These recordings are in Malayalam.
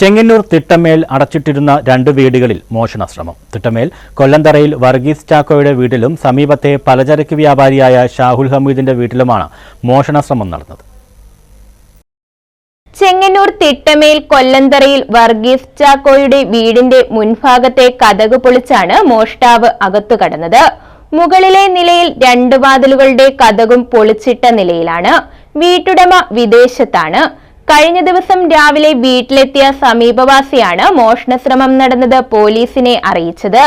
ചെങ്ങന്നൂർ തിട്ടമേൽ അടച്ചിട്ടിരുന്ന രണ്ട് വീടുകളിൽ മോഷണശ്രമം. തിട്ടമേൽ കൊല്ലന്തറയിൽ വർഗീസ് ചാക്കോയുടെ വീട്ടിലും സമീപത്തെ പലചരക്ക് വ്യാപാരിയായ ഷാഹുൽ ഹമീദിന്റെ വീട്ടിലുമാണ് മോഷണശ്രമം നടന്നത്. ചെങ്ങന്നൂർ തിട്ടമേൽ കൊല്ലന്തറയിൽ വർഗീസ് ചാക്കോയുടെ വീടിന്റെ മുൻഭാഗത്തെ കതക് പൊളിച്ചാണ് മോഷ്ടാവ് അകത്തു കടന്നത്. മുകളിലെ നിലയിൽ രണ്ട് വാതിലുകളുടെ കതകും പൊളിച്ചിട്ട നിലയിലാണ് വീട്ടുടമ വിദേശത്താണ്. കഴിഞ്ഞ ദിവസം രാവിലെ വീട്ടിലെത്തിയ സമീപവാസിയാണ് മോഷണശ്രമം നടന്നത് പോലീസിനെ അറിയിച്ചത്.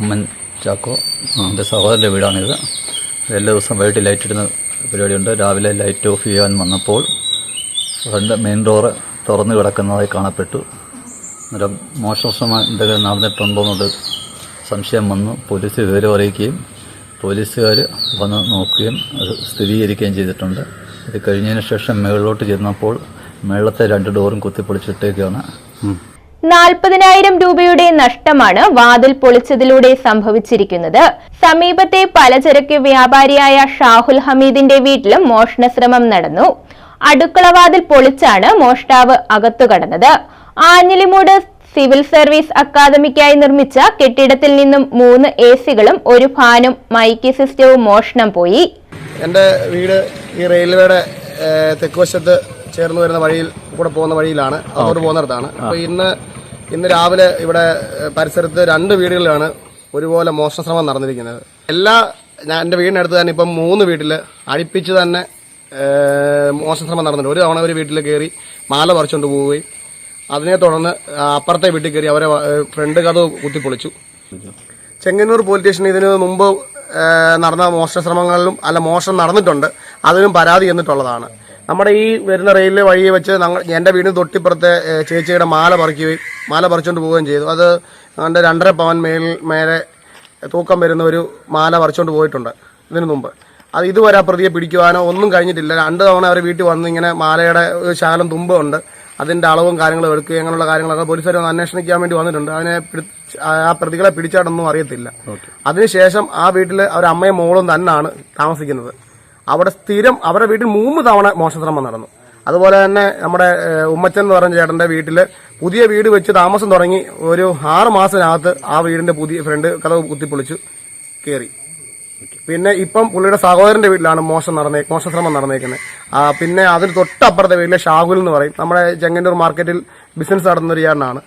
ഉമ്മൻ ചാക്കോ എന്റെ വീടാണിത്. എല്ലാ ദിവസവും വൈകിട്ട് ലൈറ്റ് ഇടുന്ന പരിപാടിയുണ്ട്. രാവിലെ ലൈറ്റ് ഓഫ് ചെയ്യാൻ വന്നപ്പോൾ ഫ്രണ്ട് മെയിൻ ഡോറ് തുറന്നു കിടക്കുന്നതായി കാണപ്പെട്ടു. അന്നേരം മോഷണശ്രമം എന്തെങ്കിലും നടന്നിട്ടുണ്ടോ എന്നുള്ളത് സംശയം വന്നു. പോലീസ് വിവരം അറിയിക്കുകയും പോലീസുകാർ വന്ന് നോക്കുകയും അത് സ്ഥിരീകരിക്കുകയും ചെയ്തിട്ടുണ്ട്. ഇത് കഴിഞ്ഞതിന് ശേഷം മേളിലോട്ട് ചെന്നപ്പോൾ മേളത്തെ രണ്ട് ഡോറും കുത്തിപ്പൊളിച്ചിട്ടേക്കാണ്. നാൽപ്പതിനായിരം രൂപയുടെ നഷ്ടമാണ് വാതിൽ പൊളിച്ചതിലൂടെ സംഭവിച്ചിരിക്കുന്നത്. സമീപത്തെ പലചരക്ക് വ്യാപാരിയായ ഷാഹുൽ ഹമീദിന്റെ വീട്ടിലും മോഷണശ്രമം നടന്നു. അടുക്കളവാതിൽ പൊളിച്ചാണ് മോഷ്ടാവ് അകത്തു കടന്നത്. ആഞ്ഞിലിമൂട് സിവിൽ സർവീസ് അക്കാദമിക്കായി നിർമ്മിച്ച കെട്ടിടത്തിൽ നിന്നും മൂന്ന് എ സികളും ഒരു ഫാനും മൈക്ക് സിസ്റ്റവും മോഷണം പോയി. എന്റെ വീട് ഈ റെയിൽവേയുടെ തെക്കുവശത്ത് ചേർന്ന് വരുന്ന വഴിയിൽ കൂടെ പോകുന്ന വഴിയിലാണ്. അങ്ങോട്ട് പോകുന്നിടത്താണ് അപ്പോൾ ഇന്ന് ഇന്ന് രാവിലെ ഇവിടെ പരിസരത്ത് രണ്ട് വീടുകളിലാണ് ഒരുപോലെ മോഷണ ശ്രമം നടന്നിരിക്കുന്നത്. എല്ലാ ഞാൻ എന്റെ വീടിനടുത്ത് തന്നെ ഇപ്പം മൂന്ന് വീട്ടിൽ അടുപ്പിച്ച് തന്നെ മോഷണ ശ്രമം നടന്നിട്ടുണ്ട്. ഒരു തവണ ഒരു വീട്ടിൽ കയറി മാല പറിച്ചുകൊണ്ട് പോവുകയും അതിനെ തുടർന്ന് അപ്പുറത്തെ വീട്ടിൽ കയറി അവരെ ഫ്രണ്ട് കഥ കുത്തിപ്പൊളിച്ചു. ചെങ്ങന്നൂർ പോലീസ് സ്റ്റേഷൻ ഇതിന് മുമ്പ് നടന്ന മോഷണ ശ്രമങ്ങളിലും അല്ല മോഷണം നടന്നിട്ടുണ്ട്. അതിനും പരാതി എന്നിട്ടുള്ളതാണ്. നമ്മുടെ ഈ വരുന്ന റെയിൽവേ വഴിയെ വെച്ച് ഞങ്ങൾ എന്റെ വീടിന് തൊട്ടിപ്പുറത്തെ ചേച്ചിയുടെ മാല പറിക്കുകയും മാല പറിച്ചുകൊണ്ട് പോവുകയും ചെയ്തു. അത് എന്റെ രണ്ടര പവൻ മേൽ മേലെ തൂക്കം വരുന്ന ഒരു മാല പറിച്ചുകൊണ്ട് പോയിട്ടുണ്ട് ഇതിനു മുമ്പ്. അത് ഇതുവരെ പ്രതിയെ പിടിക്കുവാനോ ഒന്നും കഴിഞ്ഞിട്ടില്ല. രണ്ട് തവണ അവർ വീട്ടിൽ വന്ന് ഇങ്ങനെ മാലയുടെ ശകലം തുമ്പുണ്ട്. അതിന്റെ അളവും കാര്യങ്ങളും എടുക്കുകയും അങ്ങനെയുള്ള കാര്യങ്ങളൊക്കെ പോലീസുകാർ ഒന്ന് അന്വേഷിക്കാൻ വേണ്ടി വന്നിട്ടുണ്ട്. അതിനെ ആ പ്രതികളെ പിടിച്ചാടൊന്നും അറിയത്തില്ല. അതിനുശേഷം ആ വീട്ടിൽ അവരുടെ അമ്മയും മോളും തന്നെയാണ് താമസിക്കുന്നത്. അവിടെ സ്ഥിരം അവരുടെ വീട്ടിൽ മൂന്ന് തവണ മോഷണശ്രമം നടന്നു. അതുപോലെ തന്നെ നമ്മുടെ ഉമ്മച്ചൻ എന്ന് പറഞ്ഞ ചേട്ടന്റെ വീട്ടിൽ പുതിയ വീട് വെച്ച് താമസം തുടങ്ങി ഒരു ആറ് മാസത്തിനകത്ത് ആ വീടിന്റെ പുതിയ ഫ്രണ്ട് കഥ കുത്തിപ്പൊളിച്ചു കയറി. പിന്നെ ഇപ്പം പുള്ളിയുടെ സഹോദരന്റെ വീട്ടിലാണ് മോശം നടന്നേ മോശശ്രമം നടന്നേക്കുന്നത് പിന്നെ അതിന് തൊട്ടപ്പുറത്തെ വീട്ടിലെ ഷാഹുൽ എന്ന് പറയും. നമ്മുടെ ചെങ്ങന്നൂർ മാർക്കറ്റിൽ ബിസിനസ് നടത്തുന്ന ഒരു ചേട്ടനാണ്.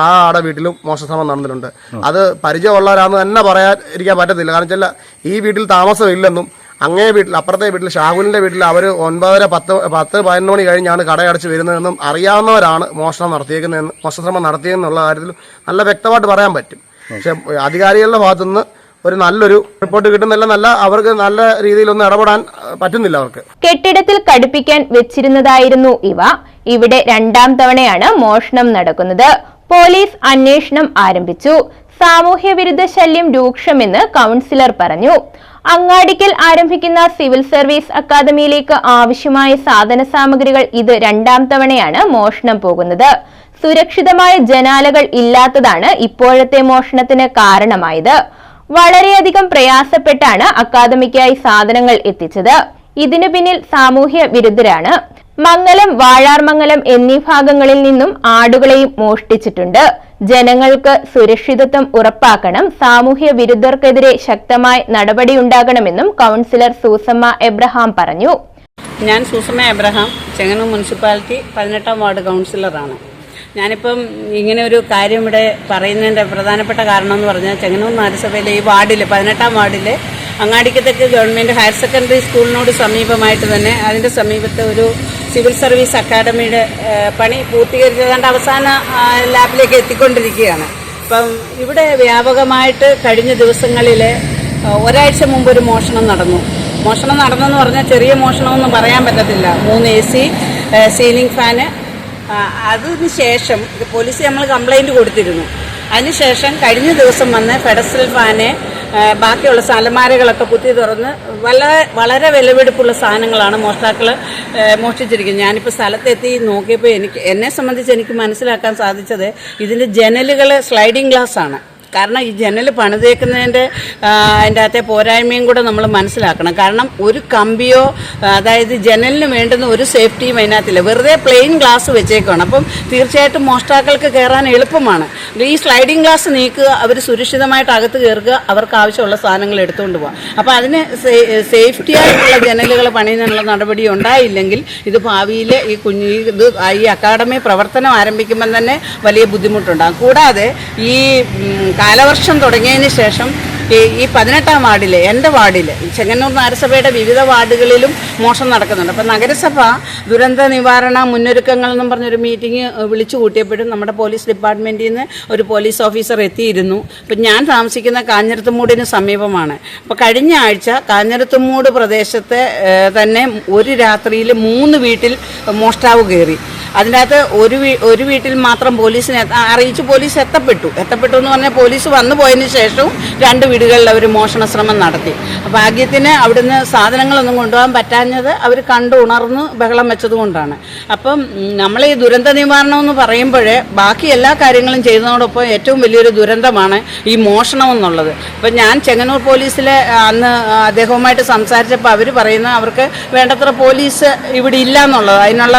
ആ ആടെ വീട്ടിലും മോശശ്രമം നടന്നിട്ടുണ്ട്. അത് പരിചയമുള്ളവരാന്ന് തന്നെ പറയാൻ ഇരിക്കാൻ പറ്റത്തില്ല. കാരണം വെച്ചാൽ ഈ വീട്ടിൽ താമസമില്ലെന്നും അങ്ങേ വീട്ടിൽ അപ്പുറത്തെ വീട്ടിൽ ഷാഹുലിന്റെ വീട്ടിൽ അവർ ഒൻപതര പത്ത് പത്ത് പതിനൊന്ന് മണി കഴിഞ്ഞാണ് കടയടച്ച് വരുന്നതെന്നും അറിയാവുന്നവരാണ് മോഷണം നടത്തിയേക്കുന്നതെന്ന് മോഷണശ്രമം നടത്തിയെന്നുള്ള കാര്യത്തിൽ നല്ല വ്യക്തമായിട്ട് പറയാൻ പറ്റും. പക്ഷെ അധികാരികളുടെ ഭാഗത്തുനിന്ന് ഒരു നല്ലൊരു റിപ്പോർട്ട് കിട്ടുന്നില്ല നല്ല അവർക്ക് നല്ല രീതിയിലൊന്നും ഇടപെടാൻ പറ്റുന്നില്ല അവർക്ക്. കെട്ടിടത്തിൽ കടുപ്പിക്കാൻ വെച്ചിരുന്നതായിരുന്നു ഇവ. ഇവിടെ രണ്ടാം തവണയാണ് മോഷണം നടക്കുന്നത്. പോലീസ് അന്വേഷണം ആരംഭിച്ചു. സാമൂഹ്യ വിരുദ്ധ ശല്യം രൂക്ഷമെന്ന് കൗൺസിലർ പറഞ്ഞു. അങ്ങാടിക്കൽ ആരംഭിക്കുന്ന സിവിൽ സർവീസ് അക്കാദമിയിലേക്ക് ആവശ്യമായ സാധന സാമഗ്രികൾ ഇത് രണ്ടാം തവണയാണ് മോഷണം പോകുന്നത്. സുരക്ഷിതമായ ജനാലകൾ ഇല്ലാത്തതാണ് ഇപ്പോഴത്തെ മോഷണത്തിന് കാരണമായത്. വളരെയധികം പ്രയാസപ്പെട്ടാണ് അക്കാദമിക്കായി സാധനങ്ങൾ എത്തിച്ചത്. ഇതിനു പിന്നിൽ സാമൂഹ്യ വിരുദ്ധരാണ്. മംഗലം വാഴാർമംഗലം എന്നീ ഭാഗങ്ങളിൽ നിന്നും ആടുകളെയും മോഷ്ടിച്ചിട്ടുണ്ട്. ജനങ്ങൾക്ക് സുരക്ഷിതത്വം ഉറപ്പാക്കണം. സാമൂഹ്യ വിരുദ്ധർക്കെതിരെ ശക്തമായ നടപടിയുണ്ടാകണമെന്നും കൗൺസിലർ സൂസമ്മ എബ്രഹാം പറഞ്ഞു. ഞാൻ സൂസമ്മ എബ്രഹാം ചെങ്ങന്നൂർ മുനിസിപ്പാലിറ്റി പതിനെട്ടാം വാർഡ് കൗൺസിലറാണ്. ഞാനിപ്പം ഇങ്ങനെ ഒരു കാര്യം ഇവിടെ പറയുന്നതിന്റെ പ്രധാനപ്പെട്ട കാരണം എന്ന് പറഞ്ഞാൽ ചെങ്ങന്നൂർ നഗരസഭയിലെ ഈ വാർഡിൽ പതിനെട്ടാം വാർഡിൽ അങ്ങാടിക്കത്തേക്ക് ഗവൺമെന്റ് ഹയർ സെക്കൻഡറി സ്കൂളിനോട് സമീപമായിട്ട് തന്നെ അതിന്റെ സമീപത്ത് ഒരു സിവിൽ സർവീസ് അക്കാഡമിയുടെ പണി പൂർത്തീകരിച്ചതാണ്ട് അവസാന ലാബിലേക്ക് എത്തിക്കൊണ്ടിരിക്കുകയാണ്. അപ്പം ഇവിടെ വ്യാപകമായിട്ട് കഴിഞ്ഞ ദിവസങ്ങളിൽ ഒരാഴ്ച മുമ്പ് ഒരു മോഷണം നടന്നു. മോഷണം നടന്നെന്ന് പറഞ്ഞാൽ ചെറിയ മോഷണമൊന്നും പറയാൻ പറ്റത്തില്ല. മൂന്ന് എ സി സീലിംഗ് ഫാന് അതിന് ശേഷം പോലീസ് നമ്മൾ കംപ്ലൈന്റ് കൊടുത്തിരുന്നു. അതിനുശേഷം കഴിഞ്ഞ ദിവസം വന്ന് ഫെഡറൽ ഫാനെ ബാക്കിയുള്ള അലമാരകളൊക്കെ കുത്തി തുറന്ന് വളരെ വളരെ വിലപിടിപ്പുള്ള സാധനങ്ങളാണ് മോഷ്ടാക്കൾ മോഷ്ടിച്ചിരിക്കുന്നത്. ഞാനിപ്പോൾ സ്ഥലത്തെത്തി നോക്കിയപ്പോൾ എനിക്ക് എന്നെ സംബന്ധിച്ച് എനിക്ക് മനസ്സിലാക്കാൻ സാധിച്ചത് ഇതിന്റെ ജനലുകൾ സ്ലൈഡിങ് ഗ്ലാസ് ആണ്. കാരണം ഈ ജനൽ പണിതേക്കുന്നതിന്റെ അതിന്റെ അകത്തെ പോരായ്മയും കൂടെ നമ്മൾ മനസ്സിലാക്കണം. കാരണം ഒരു കമ്പിയോ അതായത് ജനലിന് വേണ്ടുന്ന ഒരു സേഫ്റ്റിയും അതിനകത്തില്ല. വെറുതെ പ്ലെയിൻ ഗ്ലാസ് വെച്ചേക്കാണ്. അപ്പം തീർച്ചയായിട്ടും മോഷ്ടാക്കൾക്ക് കയറാൻ എളുപ്പമാണ്. ഈ സ്ലൈഡിംഗ് ഗ്ലാസ് നീക്കുക അവർ സുരക്ഷിതമായിട്ട് അകത്ത് കയറുക അവർക്ക് ആവശ്യമുള്ള സാധനങ്ങൾ എടുത്തുകൊണ്ട് പോകാം അപ്പോൾ അതിന് സേഫ്റ്റി ആയിട്ടുള്ള ജനലുകൾ പണിയുന്നതിനുള്ള നടപടി ഉണ്ടായില്ലെങ്കിൽ ഇത് ഭാവിയിൽ ഈ കുഞ്ഞു ഇത് ഈ അക്കാഡമി പ്രവർത്തനം ആരംഭിക്കുമ്പം തന്നെ വലിയ ബുദ്ധിമുട്ടുണ്ടാകും. കൂടാതെ ഈ കാലവർഷം തുടങ്ങിയതിന് ശേഷം ഈ പതിനെട്ടാം വാർഡിൽ എന്റെ വാർഡിൽ ചെങ്ങന്നൂർ നഗരസഭയുടെ വിവിധ വാർഡുകളിലും മോഷണം നടക്കുന്നുണ്ട്. അപ്പം നഗരസഭ ദുരന്ത നിവാരണ മുന്നൊരുക്കങ്ങൾ എന്നും പറഞ്ഞൊരു മീറ്റിംഗ് വിളിച്ചു കൂട്ടിയപ്പോഴും നമ്മുടെ പോലീസ് ഡിപ്പാർട്ട്മെന്റിൽ നിന്ന് ഒരു പോലീസ് ഓഫീസർ എത്തിയിരുന്നു. അപ്പം ഞാൻ താമസിക്കുന്ന കാഞ്ഞിരത്തുമൂടിന് സമീപമാണ്. അപ്പോൾ കഴിഞ്ഞ ആഴ്ച കാഞ്ഞിരത്തുമൂട് പ്രദേശത്തെ തന്നെ ഒരു രാത്രിയിൽ മൂന്ന് വീട്ടിൽ മോഷ്ടാവ് കയറി. അതിനകത്ത് ഒരു ഒരു വീട്ടിൽ മാത്രം പോലീസിനെ അറിയിച്ച് പോലീസ് എത്തപ്പെട്ടു. എത്തപ്പെട്ടു എന്ന് പറഞ്ഞാൽ പോലീസ് വന്നു പോയതിന് ശേഷവും രണ്ട് വീടുകളിൽ അവർ മോഷണ ശ്രമം നടത്തി ഭാഗ്യത്തിന് അവിടുന്ന് സാധനങ്ങളൊന്നും കൊണ്ടുപോകാൻ പറ്റാഞ്ഞത് അവർ കണ്ടു ഉണർന്ന് ബഹളം വെച്ചതുകൊണ്ടാണ് അപ്പം നമ്മൾ ഈ ദുരന്ത നിവാരണം എന്ന് പറയുമ്പോഴേ ബാക്കി എല്ലാ കാര്യങ്ങളും ചെയ്യുന്നതോടൊപ്പം ഏറ്റവും വലിയൊരു ദുരന്തമാണ് ഈ മോഷണം എന്നുള്ളത്. അപ്പം ഞാൻ ചെങ്ങന്നൂർ പോലീസിലെ അന്ന് അദ്ദേഹവുമായിട്ട് സംസാരിച്ചപ്പോൾ അവർ പറയുന്ന അവർക്ക് വേണ്ടത്ര പോലീസ് ഇവിടെ ഇല്ല എന്നുള്ളത്. അതിനുള്ള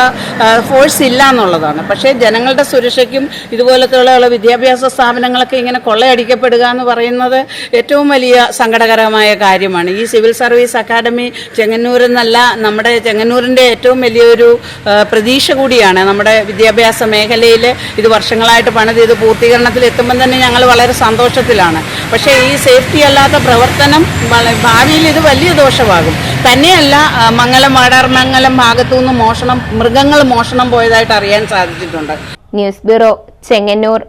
ഫോഴ്സ് ഇല്ല എന്നുള്ളതാണ് പക്ഷേ ജനങ്ങളുടെ സുരക്ഷയ്ക്കും ഇതുപോലത്തെയുള്ള വിദ്യാഭ്യാസ സ്ഥാപനങ്ങളൊക്കെ ഇങ്ങനെ കൊള്ളയടിക്കപ്പെടുക എന്ന് പറയുന്നത് ഏറ്റവും വലിയ സങ്കടകരമായ കാര്യമാണ്. ഈ സിവിൽ സർവീസ് അക്കാദമി ചെങ്ങന്നൂരിൽ നിന്നല്ല നമ്മുടെ ചെങ്ങന്നൂരിന്റെ ഏറ്റവും വലിയൊരു പ്രതീക്ഷ കൂടിയാണ്. നമ്മുടെ വിദ്യാഭ്യാസ മേഖലയിൽ ഇത് വർഷങ്ങളായിട്ട് പണിത് ഇത് പൂർത്തീകരണത്തിൽ എത്തുമ്പം തന്നെ ഞങ്ങൾ വളരെ സന്തോഷത്തിലാണ്. പക്ഷേ ഈ സേഫ്റ്റി അല്ലാത്ത പ്രവർത്തനം ഭാവിയിൽ ഇത് വലിയ ദോഷമാകും. തന്നെയല്ല മംഗലം വാടാർമംഗലം ഭാഗത്തു നിന്ന് മോഷണം മൃഗങ്ങൾ മോഷണം പോയതായിട്ട് അറിയാൻ സാധിച്ചിട്ടുണ്ട്. News bureau Chengannur.